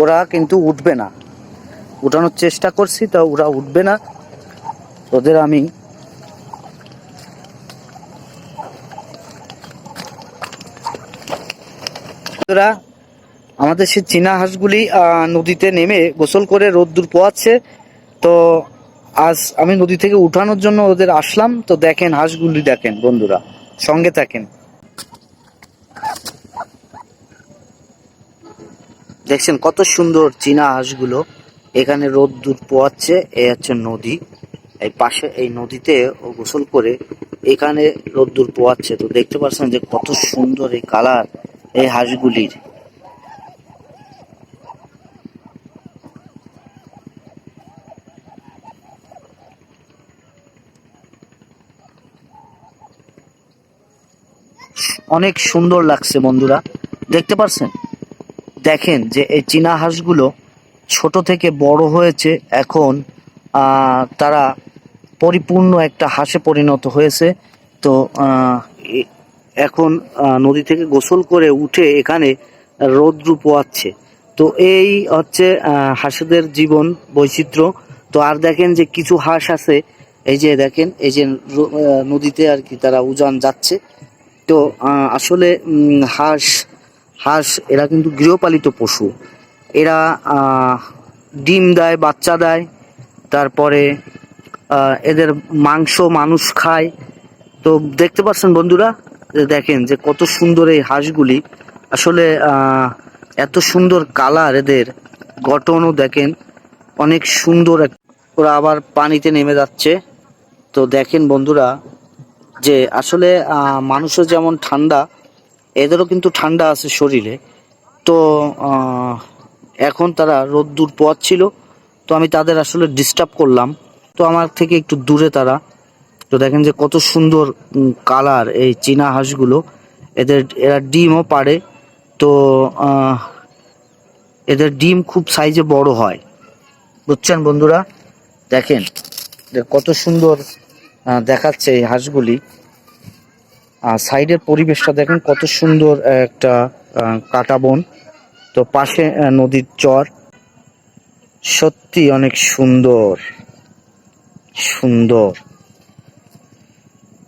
ওরা কিন্তু উঠবে না। উঠানোর চেষ্টা করছি তা ওরা উঠবে না। ওদের আমি বন্ধুরা, আমাদের সেই চীনা হাঁসগুলি নদীতে নেমে গোসল করে রোদ্দুর পোয়াচ্ছে। তো আজ আমি নদী থেকে উঠানোর জন্য ওদের আসলাম। তো দেখেন হাঁসগুলি দেখেন বন্ধুরা সঙ্গে থাকেন। দেখছেন কত সুন্দর চীনা হাঁসগুলো। এখানে রোদ্দুর পোয়াচ্ছে, এই হচ্ছে নদী। এই পাশে, এই নদীতে ও গোসল করে এখানে রোদ্দুর পোয়াচ্ছে। তো দেখতে পাচ্ছেন যে কত সুন্দর এই কালার এই হাঁসগুলির। অনেক সুন্দর লাগছে বন্ধুরা। দেখতে পাচ্ছেন? দেখেন যে এই চীনা হাঁসগুলো ছোট থেকে বড় হয়েছে, এখন তারা পরিপূর্ণ একটা হাঁসে পরিণত হয়েছে। তো এখন নদী থেকে গোসল করে উঠে এখানে রৌদ্র পোয়াচ্ছে। তো এই হচ্ছে হাঁসেদের জীবন বৈচিত্র্য। তো আর দেখেন যে কিছু হাঁস আছে, এই যে দেখেন, এই যে নদীতে আর কি তারা উজান যাচ্ছে। তো আসলে হাঁস হাঁস, এরা কিন্তু গৃহপালিত পশু। এরা ডিম দেয়, বাচ্চা দেয়, তারপরে এদের মাংস, মানুষ খায়। তো দেখতে পাচ্ছেন বন্ধুরা দেখেন যে কত সুন্দর এই হাঁসগুলি। আসলে এত সুন্দর কালার এদের, গঠনও দেখেন অনেক সুন্দর ওরা আবার পানিতে নেমে যাচ্ছে। তো দেখেন বন্ধুরা, যে আসলে মানুষের যেমন ঠান্ডা এদেরও কিন্তু ঠান্ডা আছে শরীরে। তো এখন তারা রোদ্দুর পথ ছিল তো আমি তাদের আসলে ডিস্টার্ব করলাম। তো আমার থেকে একটু দূরে তারা। তো দেখেন যে কত সুন্দর কালার এই চীনা হাঁসগুলো। এদের, এরা ডিমও পারে তো এদের ডিম খুব সাইজে বড় হয়। বুঝছেন বন্ধুরা? দেখেন কত সুন্দর দেখাচ্ছে এই হাঁসগুলি। আর সাইডের পরিবেশটা দেখেন কত সুন্দর একটা কাটা বন। তো পাশে নদীর চর। সত্যি অনেক সুন্দর সুন্দর।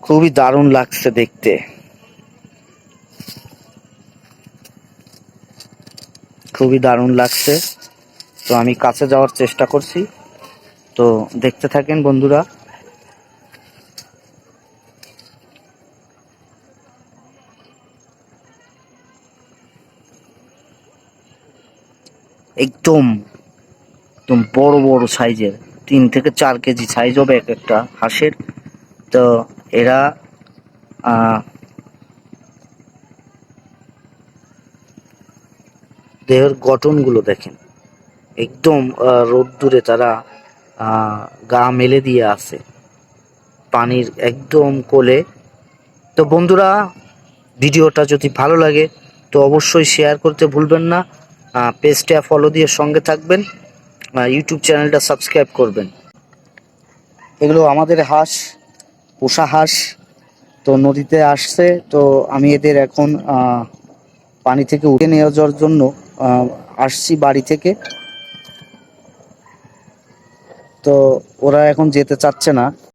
খুবই দারুণ লাগছে দেখতে। খুবই দারুণ লাগছে। তো আমি কাছে যাওয়ার চেষ্টা করছি। তো দেখতে থাকেন বন্ধুরা। একদম একদম বড় বড় সাইজের। তিন থেকে চার কেজি সাইজ হবে এক একটা হাঁসের। তো এরা দেহের গঠনগুলো দেখেন। একদম রোদ্দুরে তারা গা মেলে দিয়ে আছে। পানির একদম কোলে। তো বন্ধুরা, ভিডিওটা যদি ভালো লাগে, তো অবশ্যই শেয়ার করতে ভুলবেন না। পেজটা ফলো দিয়ে সঙ্গে থাকবেন ইউটিউব চ্যানেলটা সাবস্ক্রাইব করবেন। এগুলো আমাদের হাঁস, পোষা হাঁস, তো নদীতে আসছে, তো আমি এদের এখন পানি থেকে উঠে নিয়ে যাওয়ার জন্য আসছি বাড়ি থেকে। তো ওরা এখন যেতে চাচ্ছে না।